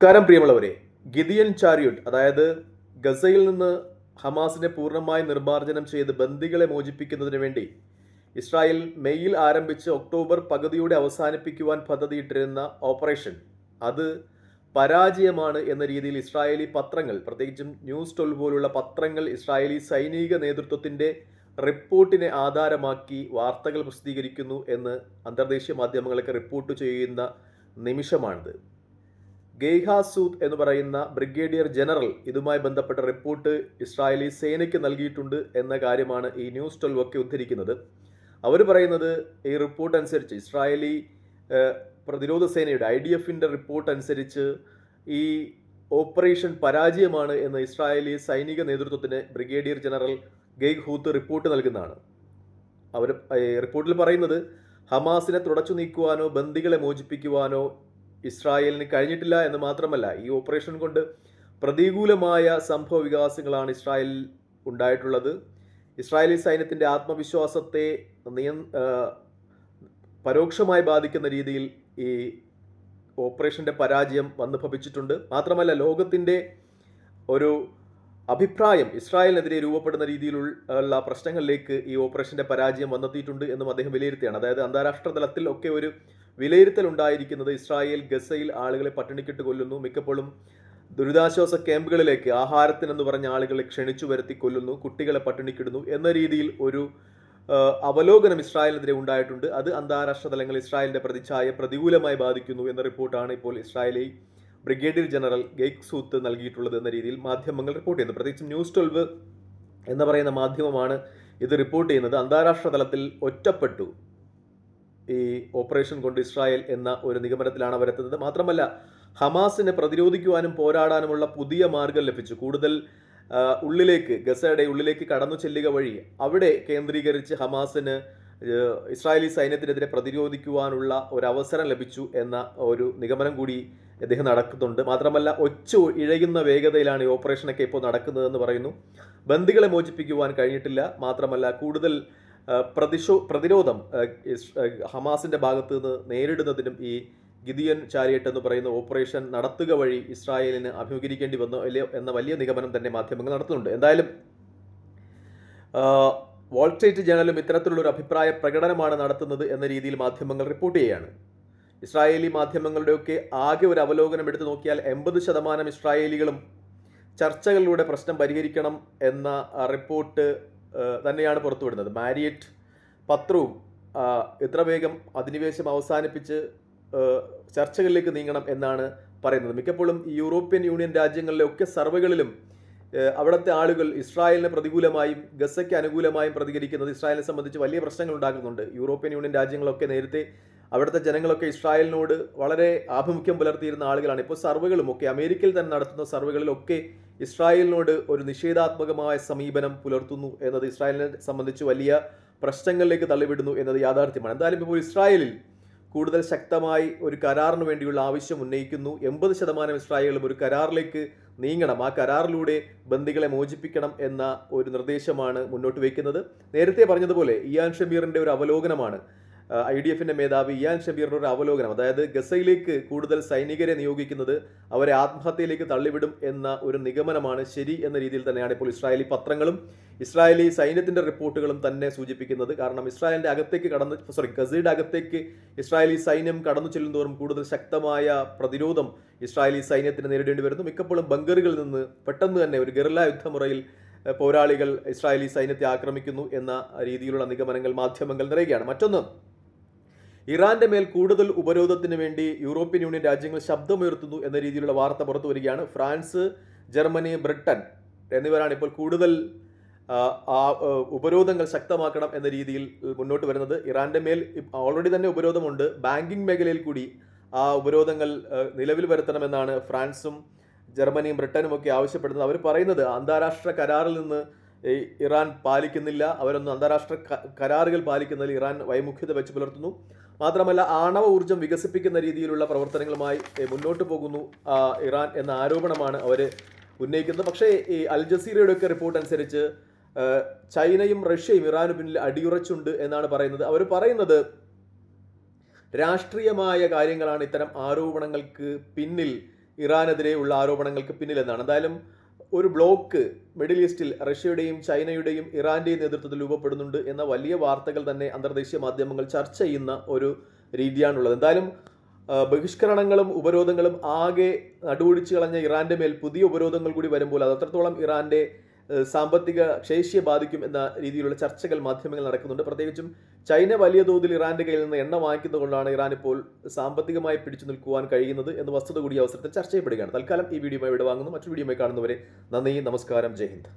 നമസ്കാരം പ്രിയമുള്ളവരെ. ഗിദിയൻ ചാരിയോട്ട് അതായത് ഗസയിൽ നിന്ന് ഹമാസിനെ പൂർണമായി നിർമ്മാർജനം ചെയ്ത് ബന്ദികളെ മോചിപ്പിക്കുന്നതിന് വേണ്ടി ഇസ്രായേൽ മെയ്യിൽ ആരംഭിച്ച് ഒക്ടോബർ പകുതിയോടെ അവസാനിപ്പിക്കുവാൻ പദ്ധതിയിട്ടിരുന്ന ഓപ്പറേഷൻ. അത് പരാജയമാണ് എന്ന രീതിയിൽ ഇസ്രായേലി പത്രങ്ങൾ പ്രത്യേകിച്ചും ന്യൂസ് ട്വൽവ് പോലുള്ള പത്രങ്ങൾ ഇസ്രായേലി സൈനിക നേതൃത്വത്തിന്റെ റിപ്പോർട്ടിനെ ആധാരമാക്കി വാർത്തകൾ പ്രസിദ്ധീകരിക്കുന്നു എന്ന് അന്തർദേശീയ മാധ്യമങ്ങളൊക്കെ റിപ്പോർട്ട് ചെയ്യുന്ന നിമിഷമാണിത്. ഗെയ്ഹാസൂദ് എന്ന് പറയുന്ന ബ്രിഗേഡിയർ ജനറൽ ഇതുമായി ബന്ധപ്പെട്ട റിപ്പോർട്ട് ഇസ്രായേലി സേനയ്ക്ക് നൽകിയിട്ടുണ്ട് എന്ന കാര്യമാണ് ഈ ന്യൂസ് ട്വൽവ് ഒക്കെ ഉദ്ധരിക്കുന്നത്. അവർ പറയുന്നത് ഈ റിപ്പോർട്ട് അനുസരിച്ച് ഇസ്രായേലി പ്രതിരോധ സേനയുടെ ഐ ഡി എഫിന്റെ റിപ്പോർട്ട് അനുസരിച്ച് ഈ ഓപ്പറേഷൻ പരാജയമാണ് എന്ന് ഇസ്രായേലി സൈനിക നേതൃത്വത്തിന് ബ്രിഗേഡിയർ ജനറൽ ഗെയ്ഗ് ഹൂത്ത് റിപ്പോർട്ട് നൽകുന്നതാണ്. അവർ റിപ്പോർട്ടിൽ പറയുന്നത് ഹമാസിനെ തുടച്ചു നീക്കുവാനോ ബന്ദികളെ മോചിപ്പിക്കുവാനോ ഇസ്രായേലിന് കഴിഞ്ഞിട്ടില്ല എന്ന് മാത്രമല്ല ഈ ഓപ്പറേഷൻ കൊണ്ട് പ്രതികൂലമായ സംഭവ വികാസങ്ങളാണ് ഇസ്രായേലിൽ ഉണ്ടായിട്ടുള്ളത്. ഇസ്രായേലി സൈന്യത്തിന്റെ ആത്മവിശ്വാസത്തെ നിയ പരോക്ഷമായി ബാധിക്കുന്ന രീതിയിൽ ഈ ഓപ്പറേഷന്റെ പരാജയം വന്നു ഭവിച്ചിട്ടുണ്ട് മാത്രമല്ല ലോകത്തിന്റെ ഒരു അഭിപ്രായം ഇസ്രായേലിനെതിരെ രൂപപ്പെടുന്ന രീതിയിലുള്ള പ്രശ്നങ്ങളിലേക്ക് ഈ ഓപ്പറേഷന്റെ പരാജയം വന്നെത്തിയിട്ടുണ്ട് എന്നും അദ്ദേഹം വിലയിരുത്തുകയാണ്. അതായത് അന്താരാഷ്ട്ര തലത്തിൽ ഒക്കെ ഒരു വിലയിരുത്തൽ ഉണ്ടായിരിക്കുന്നത് ഇസ്രായേൽ ഗസയിൽ ആളുകളെ പട്ടിണിക്കിട്ട് കൊല്ലുന്നു. മിക്കപ്പോഴും ദുരിതാശ്വാസ ക്യാമ്പുകളിലേക്ക് ആഹാരത്തിനെന്ന് പറഞ്ഞ ആളുകളെ ക്ഷണിച്ചു വരുത്തി കൊല്ലുന്നു കുട്ടികളെ പട്ടിണിക്കിടുന്നു എന്ന രീതിയിൽ ഒരു അവലോകനം ഇസ്രായേലിനെതിരെ ഉണ്ടായിട്ടുണ്ട്. അത് അന്താരാഷ്ട്ര തലങ്ങളിൽ ഇസ്രായേലിന്റെ പ്രതിച്ഛായ പ്രതികൂലമായി ബാധിക്കുന്നു എന്ന റിപ്പോർട്ടാണ് ഇപ്പോൾ ഇസ്രായേലി ബ്രിഗേഡിയർ ജനറൽ ഗെയ്ക് സൂത്ത് നൽകിയിട്ടുള്ളത് എന്ന രീതിയിൽ മാധ്യമങ്ങൾ റിപ്പോർട്ട് ചെയ്യുന്നു. പ്രത്യേകിച്ചും ന്യൂസ് ട്വൽവ് എന്ന് പറയുന്ന മാധ്യമമാണ് ഇത് റിപ്പോർട്ട് ചെയ്യുന്നത്. അന്താരാഷ്ട്ര തലത്തിൽ ഒറ്റപ്പെട്ടു ഈ ഓപ്പറേഷൻ കൊണ്ട് ഇസ്രായേൽ എന്ന ഒരു നിഗമനത്തിലാണ് അവരെത്തുന്നത് മാത്രമല്ല ഹമാസിനെ പ്രതിരോധിക്കുവാനും പോരാടാനുമുള്ള പുതിയ മാർഗം ലഭിച്ചു. കൂടുതൽ ഉള്ളിലേക്ക് ഗസയുടെ ഉള്ളിലേക്ക് കടന്നു ചെല്ലുക വഴി അവിടെ കേന്ദ്രീകരിച്ച് ഹമാസിന് ഇസ്രായേലി സൈന്യത്തിനെതിരെ പ്രതിരോധിക്കുവാനുള്ള ഒരു അവസരം ലഭിച്ചു എന്ന ഒരു നിഗമനം കൂടി അദ്ദേഹം നടക്കുന്നുണ്ട്. മാത്രമല്ല ഒച്ച ഇഴയുന്ന വേഗതയിലാണ് ഈ ഓപ്പറേഷനൊക്കെ ഇപ്പോൾ നടക്കുന്നതെന്ന് പറയുന്നു. ബന്ദികളെ മോചിപ്പിക്കുവാൻ കഴിഞ്ഞിട്ടില്ല. മാത്രമല്ല കൂടുതൽ പ്രതിശോ പ്രതിരോധം ഹമാസിന്റെ ഭാഗത്തു നിന്ന് നേരിടുന്നതിനും ഈ ഗിദിയൻ ചാരിയറ്റ് എന്ന് പറയുന്ന ഓപ്പറേഷൻ നടത്തുക വഴി ഇസ്രായേലിന് അഭിമുഖീകരിക്കേണ്ടി വന്നു എന്ന വലിയ നിഗമനം തന്നെ മാധ്യമങ്ങൾ നടത്തുന്നുണ്ട്. എന്തായാലും വാൾസ്ട്രീറ്റ് സ്ട്രീറ്റ് ജേണലും ഇത്തരത്തിലുള്ള ഒരു അഭിപ്രായ പ്രകടനമാണ് നടത്തുന്നത് എന്ന രീതിയിൽ മാധ്യമങ്ങൾ റിപ്പോർട്ട് ചെയ്യുകയാണ്. ഇസ്രായേലി മാധ്യമങ്ങളുടെയൊക്കെ ആകെ ഒരു അവലോകനം എടുത്തു നോക്കിയാൽ എൺപത് ശതമാനം ഇസ്രായേലികളും ചർച്ചകളിലൂടെ പ്രശ്നം പരിഹരിക്കണം എന്ന റിപ്പോർട്ട് തന്നെയാണ് പുറത്തുവിടുന്നത്. മാരിയറ്റ് പത്രവും എത്ര വേഗം അധിനിവേശം അവസാനിപ്പിച്ച് ചർച്ചകളിലേക്ക് നീങ്ങണം എന്നാണ് പറയുന്നത്. മിക്കപ്പോഴും യൂറോപ്യൻ യൂണിയൻ രാജ്യങ്ങളിലെ ഒക്കെ സർവേകളിലും അവിടുത്തെ ആളുകൾ ഇസ്രായേലിന് പ്രതികൂലമായും ഗസയ്ക്ക് അനുകൂലമായും പ്രതികരിക്കുന്നത് ഇസ്രായേലിനെ സംബന്ധിച്ച് വലിയ പ്രശ്നങ്ങൾ ഉണ്ടാക്കുന്നുണ്ട്. യൂറോപ്യൻ യൂണിയൻ രാജ്യങ്ങളൊക്കെ നേരത്തെ അവിടുത്തെ ജനങ്ങളൊക്കെ ഇസ്രായേലിനോട് വളരെ ആഭിമുഖ്യം പുലർത്തിയിരുന്ന ആളുകളാണ്. ഇപ്പോൾ സർവകളും ഒക്കെ അമേരിക്കയിൽ തന്നെ നടത്തുന്ന സർവേകളിലൊക്കെ ഇസ്രായേലിനോട് ഒരു നിഷേധാത്മകമായ സമീപനം പുലർത്തുന്നു എന്നത് ഇസ്രായേലിനെ സംബന്ധിച്ച് വലിയ പ്രശ്നങ്ങളിലേക്ക് തള്ളിവിടുന്നു എന്നത് യാഥാർത്ഥ്യമാണ്. എന്തായാലും ഇപ്പോൾ ഇസ്രായേലിൽ കൂടുതൽ ശക്തമായി ഒരു കരാറിന് വേണ്ടിയുള്ള ആവശ്യം ഉന്നയിക്കുന്നു. എൺപത് ശതമാനം ഇസ്രായേലും ഒരു കരാറിലേക്ക് നീങ്ങണം. ആ കരാറിലൂടെ ബന്ദികളെ മോചിപ്പിക്കണം എന്ന ഒരു നിർദ്ദേശമാണ് മുന്നോട്ട് വയ്ക്കുന്നത്. നേരത്തെ പറഞ്ഞതുപോലെ ഇയാൻ ഷമീറിന്റെ ഒരു അവലോകനമാണ്. ഐ ഡി എഫിന്റെ മേധാവി ഇയാൻ ഷബീറിന്റെ ഒരു അവലോകനം. അതായത് ഗസയിലേക്ക് കൂടുതൽ സൈനികരെ നിയോഗിക്കുന്നത് അവരെ ആത്മഹത്യയിലേക്ക് തള്ളിവിടും എന്ന ഒരു നിഗമനമാണ് ശരി എന്ന രീതിയിൽ തന്നെയാണ് ഇപ്പോൾ ഇസ്രായേലി പത്രങ്ങളും ഇസ്രായേലി സൈന്യത്തിന്റെ റിപ്പോർട്ടുകളും തന്നെ സൂചിപ്പിക്കുന്നത്. കാരണം ഇസ്രായേലിന്റെ അകത്തേക്ക് കടന്ന് സോറി ഗസയുടെ അകത്തേക്ക് ഇസ്രായേലി സൈന്യം കടന്നു ചെല്ലുന്തോറും കൂടുതൽ ശക്തമായ പ്രതിരോധം ഇസ്രായേലി സൈന്യത്തിന് നേരിടേണ്ടി വരുന്നു. മിക്കപ്പോഴും ബങ്കറുകളിൽ നിന്ന് പെട്ടെന്ന് തന്നെ ഒരു ഗറില്ല യുദ്ധമുറയിൽ പോരാളികൾ ഇസ്രായേലി സൈന്യത്തെ ആക്രമിക്കുന്നു എന്ന രീതിയിലുള്ള നിഗമനങ്ങൾ മാധ്യമങ്ങൾ നിറയുകയാണ്. മറ്റൊന്ന് ഇറാന്റെ മേൽ കൂടുതൽ ഉപരോധത്തിന് വേണ്ടി യൂറോപ്യൻ യൂണിയൻ രാജ്യങ്ങൾ ശബ്ദമുയർത്തുന്നു എന്ന രീതിയിലുള്ള വാർത്ത പുറത്തു വരികയാണ്. ഫ്രാൻസ് ജർമ്മനി ബ്രിട്ടൻ എന്നിവരാണ് ഇപ്പോൾ കൂടുതൽ ഉപരോധങ്ങൾ ശക്തമാക്കണം എന്ന രീതിയിൽ മുന്നോട്ട് വരുന്നത്. ഇറാന്റെ മേൽ ഓൾറെഡി തന്നെ ഉപരോധമുണ്ട്. ബാങ്കിങ് മേഖലയിൽ കൂടി ആ ഉപരോധങ്ങൾ നിലവിൽ വരുത്തണമെന്നാണ് ഫ്രാൻസും ജർമ്മനിയും ബ്രിട്ടനും ഒക്കെ ആവശ്യപ്പെടുന്നത്. അവർ പറയുന്നത് അന്താരാഷ്ട്ര കരാറിൽ നിന്ന് ഇറാൻ പാലിക്കുന്നില്ല. അവരൊന്നും അന്താരാഷ്ട്ര കരാറുകൾ പാലിക്കുന്നതിൽ ഇറാൻ വൈമുഖ്യത വെച്ച് പുലർത്തുന്നു. മാത്രമല്ല ആണവ ഊർജം വികസിപ്പിക്കുന്ന രീതിയിലുള്ള പ്രവർത്തനങ്ങളുമായി മുന്നോട്ട് പോകുന്നു ഇറാൻ എന്ന ആരോപണമാണ് അവർ ഉന്നയിക്കുന്നത്. പക്ഷേ ഈ അൽ ജസീറയുടെ ഒക്കെ റിപ്പോർട്ട് അനുസരിച്ച് ചൈനയും റഷ്യയും ഇറാനു പിന്നിൽ അടിയുറച്ചുണ്ട് എന്നാണ് പറയുന്നത്. അവർ പറയുന്നത് രാഷ്ട്രീയമായ കാര്യങ്ങളാണ് ഇത്തരം ആരോപണങ്ങൾക്ക് പിന്നിൽ ഇറാനെതിരെയുള്ള ആരോപണങ്ങൾക്ക് പിന്നിലെന്നാണ്. എന്തായാലും ഒരു ബ്ലോക്ക് മിഡിൽ ഈസ്റ്റിൽ റഷ്യയുടെയും ചൈനയുടെയും ഇറാന്റെയും നേതൃത്വത്തിൽ രൂപപ്പെടുന്നുണ്ട് എന്ന വലിയ വാർത്തകൾ തന്നെ അന്തർദേശീയ മാധ്യമങ്ങൾ ചർച്ച ചെയ്യുന്ന ഒരു രീതിയാണുള്ളത്. എന്തായാലും ബഹിഷ്കരണങ്ങളും ഉപരോധങ്ങളും ആകെ നടുവൊടിച്ചു കളഞ്ഞ ഇറാന്റെ മേൽ പുതിയ ഉപരോധങ്ങൾ കൂടി വരുമ്പോൾ അത് അത്രത്തോളം ഇറാന്റെ സാമ്പത്തിക ശേഷിയെ ബാധിക്കും എന്ന രീതിയിലുള്ള ചർച്ചകൾ മാധ്യമങ്ങൾ നടക്കുന്നുണ്ട്. പ്രത്യേകിച്ചും ചൈന വലിയ തോതിൽ ഇറാന്റെ കയ്യിൽ നിന്ന് എണ്ണ വാങ്ങിക്കുന്നതുകൊണ്ടാണ് ഇറാൻ ഇപ്പോൾ സാമ്പത്തികമായി പിടിച്ചു നിൽക്കുവാൻ കഴിയുന്നത് എന്ന വസ്തുത കൂടി അവസരത്തിൽ ചർച്ച ചെയ്യപ്പെടുകയാണ്. തൽക്കാലം ഈ വീഡിയോ ഇവിടെ വാങ്ങുന്നു. മറ്റു വീഡിയോ കാണുന്നവരെ നന്ദി നമസ്കാരം ജയ് ഹിന്ദ്.